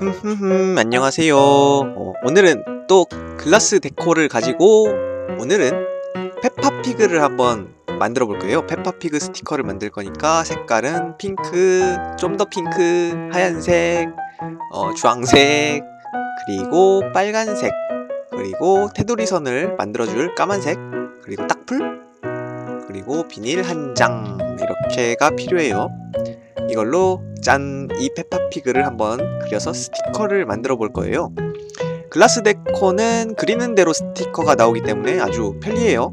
흠흠흠 안녕하세요. 어, 오늘은 또 글라스 데코를 가지고 오늘은 페파피그를 한번 만들어 볼 거예요. 페파피그 스티커를 만들 거니까 색깔은 핑크, 좀 더 핑크, 하얀색, 어, 주황색, 그리고 빨간색, 그리고 테두리 선을 만들어줄 까만색, 그리고 딱풀, 그리고 비닐 한 장 이렇게가 필요해요. 이걸로 짠 이 페파피그를 한번 그려서 스티커를 만들어 볼 거예요. 글라스 데코는 그리는 대로 스티커가 나오기 때문에 아주 편리해요.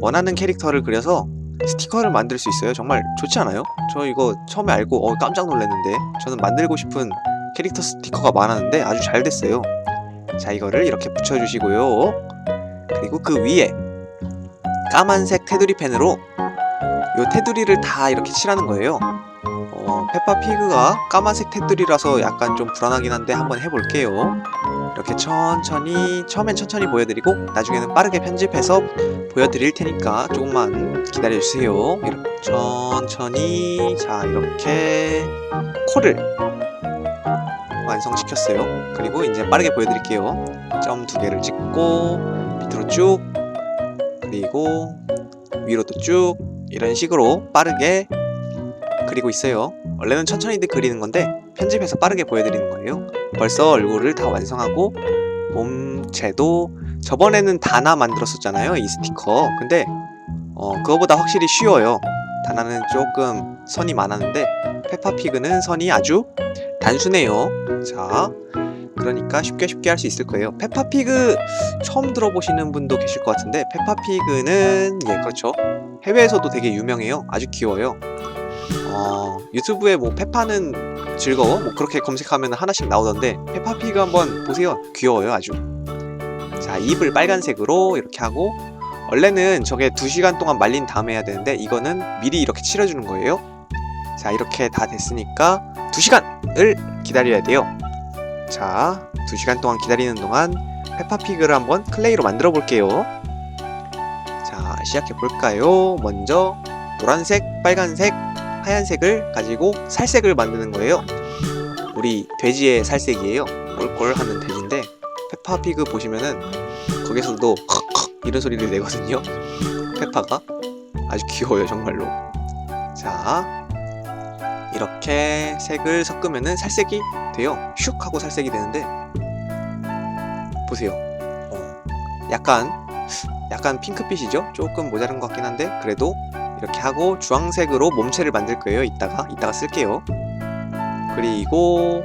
원하는 캐릭터를 그려서 스티커를 만들 수 있어요. 정말 좋지 않아요? 저 이거 처음에 알고 어, 깜짝 놀랐는데 저는 만들고 싶은 캐릭터 스티커가 많았는데 아주 잘 됐어요. 자 이거를 이렇게 붙여주시고요. 그리고 그 위에 까만색 테두리 펜으로 요 테두리를 다 이렇게 칠하는 거예요. 어, 페파피그가 까만색 테두리라서 약간 좀 불안하긴 한데 한번 해볼게요. 이렇게 천천히, 처음엔 천천히 보여드리고 나중에는 빠르게 편집해서 보여드릴 테니까 조금만 기다려주세요. 이렇게 천천히, 자 이렇게 코를 완성시켰어요. 그리고 이제 빠르게 보여드릴게요. 점 두 개를 찍고 밑으로 쭉 그리고 위로도 쭉 이런 식으로 빠르게 그리고 있어요. 원래는 천천히 그리는 건데 편집해서 빠르게 보여드리는 거예요. 벌써 얼굴을 다 완성하고 몸체도 저번에는 다나 만들었었잖아요. 이 스티커. 근데 어, 그거보다 확실히 쉬워요. 다나는 조금 선이 많았는데 페파피그는 선이 아주 단순해요. 자, 그러니까 쉽게 쉽게 할 수 있을 거예요. 페파피그 처음 들어보시는 분도 계실 것 같은데 페파피그는 예 그렇죠. 해외에서도 되게 유명해요. 아주 귀여워요. 어, 유튜브에 뭐 페파는 즐거워? 뭐 그렇게 검색하면 하나씩 나오던데 페파피그 한번 보세요. 귀여워요 아주. 자 입을 빨간색으로 이렇게 하고 원래는 저게 2시간 동안 말린 다음에 해야 되는데 이거는 미리 이렇게 칠해주는 거예요. 자 이렇게 다 됐으니까 2시간을 기다려야 돼요. 자 2시간 동안 기다리는 동안 페파피그를 한번 클레이로 만들어 볼게요. 자 시작해 볼까요? 먼저 노란색 빨간색 하얀색을 가지고 살색을 만드는 거예요. 우리 돼지의 살색이에요. 꼴꼴 하는 돼지인데 페파피그 보시면은 거기서도 이런 소리를 내거든요. 페파가 아주 귀여워요 정말로. 자 이렇게 색을 섞으면은 살색이 돼요. 슉 하고 살색이 되는데 보세요. 어, 약간 약간 핑크빛이죠? 조금 모자란 것 같긴 한데 그래도 이렇게 하고 주황색으로 몸체를 만들 거예요. 이따가 이따가 쓸게요. 그리고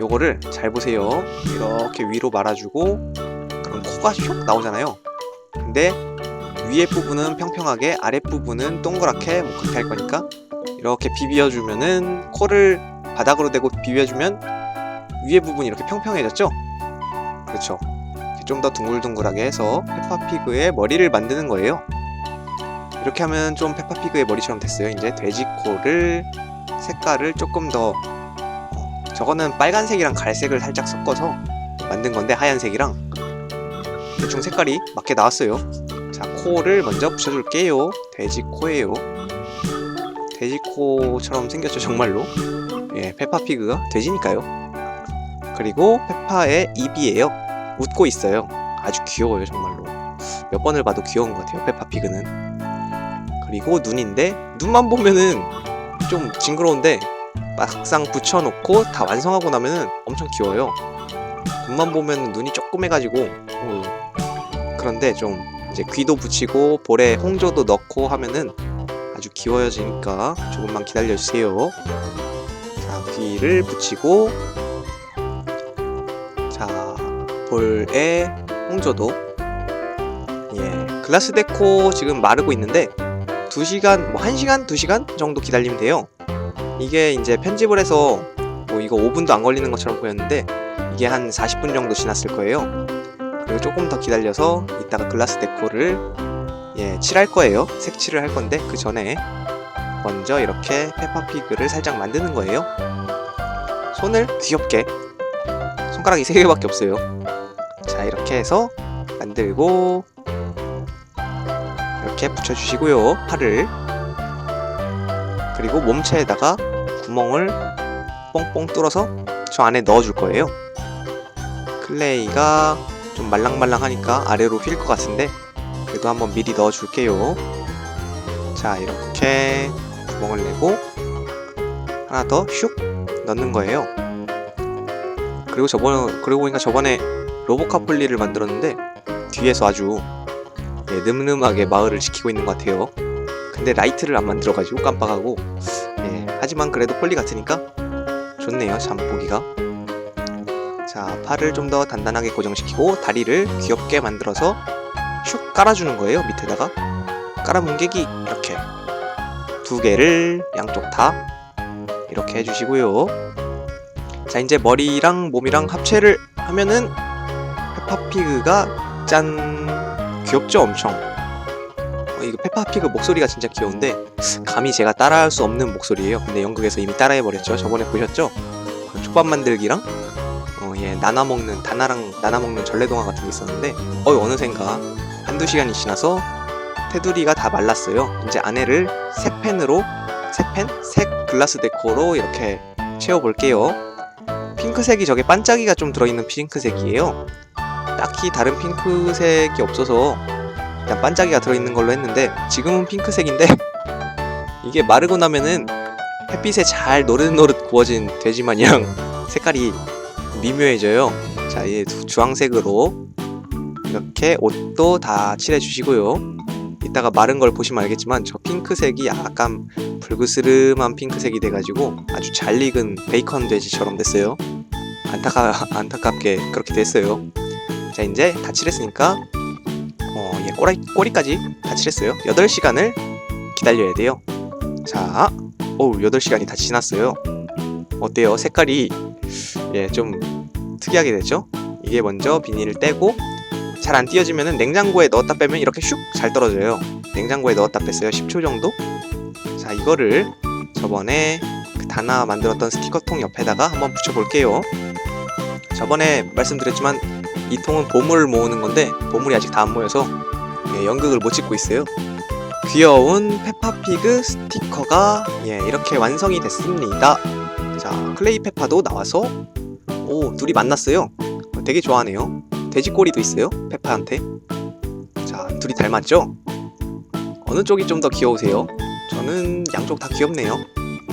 요거를 잘 보세요. 이렇게 위로 말아주고 그럼 코가 슉 나오잖아요. 근데 위에 부분은 평평하게 아랫 부분은 동그랗게 뭐 그렇게 할 거니까 이렇게 비벼주면은 코를 바닥으로 대고 비벼주면 위에 부분이 이렇게 평평해졌죠? 그렇죠. 좀 더 둥글둥글하게 해서 페파피그의 머리를 만드는 거예요. 이렇게 하면 좀 페파피그의 머리처럼 됐어요. 이제 돼지 코를 색깔을 조금 더 어, 저거는 빨간색이랑 갈색을 살짝 섞어서 만든 건데 하얀색이랑 대충 색깔이 맞게 나왔어요. 자 코를 먼저 붙여줄게요. 돼지 코예요. 돼지 코처럼 생겼죠 정말로. 예, 페파피그가 돼지니까요. 그리고 페파의 입이에요. 웃고 있어요. 아주 귀여워요 정말로. 몇 번을 봐도 귀여운 것 같아요 페파피그는. 그리고 눈인데 눈만 보면은 좀 징그러운데 막상 붙여놓고 다 완성하고 나면은 엄청 귀여워요. 눈만 보면 눈이 조그매가지고 어, 그런데 좀 이제 귀도 붙이고 볼에 홍조도 넣고 하면은 아주 귀여워지니까 조금만 기다려주세요. 자 귀를 붙이고 자 볼에 홍조도 예 글라스 데코 지금 마르고 있는데 2시간, 뭐 1시간, 2시간 정도 기다리면 돼요. 이게 이제 편집을 해서 뭐 이거 5분도 안 걸리는 것처럼 보였는데 이게 한 40분 정도 지났을 거예요. 그리고 조금 더 기다려서 이따가 글라스 데코를 예, 칠할 거예요. 색칠을 할 건데 그 전에 먼저 이렇게 페파피그를 살짝 만드는 거예요. 손을 귀엽게 손가락이 3개밖에 없어요. 자, 이렇게 해서 만들고 이렇게 붙여주시고요 팔을 그리고 몸체에다가 구멍을 뽕뽕 뚫어서 저 안에 넣어줄 거예요. 클레이가 좀 말랑말랑하니까 아래로 휠 것 같은데 그래도 한번 미리 넣어줄게요. 자 이렇게 구멍을 내고 하나 더 슉 넣는 거예요. 그리고 저번 그러고 보니까 저번에 로보카폴리를 만들었는데 뒤에서 아주 예, 늠름하게 마을을 지키고 있는 것 같아요. 근데 라이트를 안 만들어가지고 깜빡하고 예, 하지만 그래도 폴리 같으니까 좋네요. 참 보기가. 자 팔을 좀 더 단단하게 고정시키고 다리를 귀엽게 만들어서 슉 깔아주는 거예요. 밑에다가 깔아뭉개기 이렇게 두 개를 양쪽 다 이렇게 해주시고요. 자 이제 머리랑 몸이랑 합체를 하면은 페파피그가 짠 귀엽죠 엄청. 어, 이거 페파피그 목소리가 진짜 귀여운데 감히 제가 따라할 수 없는 목소리예요. 근데 연극에서 이미 따라해버렸죠. 저번에 보셨죠? 그 족밥 만들기랑 어, 예 나눠 먹는 다나랑 나눠 먹는 전래동화 같은 게 있었는데 어 어느샌가? 한두 시간이 지나서 테두리가 다 말랐어요. 이제 안에를 색 펜으로 색펜? 색 글라스 데코로 이렇게 채워볼게요. 핑크색이 저게 반짝이가 좀 들어있는 핑크색이에요 딱히 다른 핑크색이 없어서 일단 반짝이가 들어있는 걸로 했는데 지금은 핑크색인데 이게 마르고 나면은 햇빛에 잘 노릇노릇 구워진 돼지 마냥 색깔이 미묘해져요. 자 두- 주황색으로 이렇게 옷도 다 칠해 주시고요. 이따가 마른 걸 보시면 알겠지만 저 핑크색이 약간 불그스름한 핑크색이 돼가지고 아주 잘 익은 베이컨 돼지처럼 됐어요. 안타까, 안타깝게 그렇게 됐어요 자 이제 다 칠했으니까 어, 예, 꼬리, 꼬리까지 다 칠했어요. 8시간을 기다려야 돼요. 자 어우 8시간이 다 지났어요. 어때요? 색깔이 예, 좀 특이하게 됐죠? 이게 먼저 비닐을 떼고 잘 안 띄어지면 냉장고에 넣었다 빼면 이렇게 슉 잘 떨어져요. 냉장고에 넣었다 뺐어요. 10초 정도? 자 이거를 저번에 그 다나 만들었던 스티커통 옆에다가 한번 붙여볼게요. 저번에 말씀드렸지만 이 통은 보물을 모으는 건데 보물이 아직 다 안 모여서 예, 연극을 못 찍고 있어요. 귀여운 페파피그 스티커가 예, 이렇게 완성이 됐습니다. 자 클레이 페파도 나와서 오 둘이 만났어요. 어, 되게 좋아하네요. 돼지 꼬리도 있어요. 페파한테. 자 둘이 닮았죠? 어느 쪽이 좀 더 귀여우세요? 저는 양쪽 다 귀엽네요.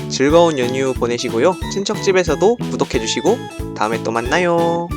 즐거운 연휴 보내시고요. 친척집에서도 구독해주시고 다음에 또 만나요.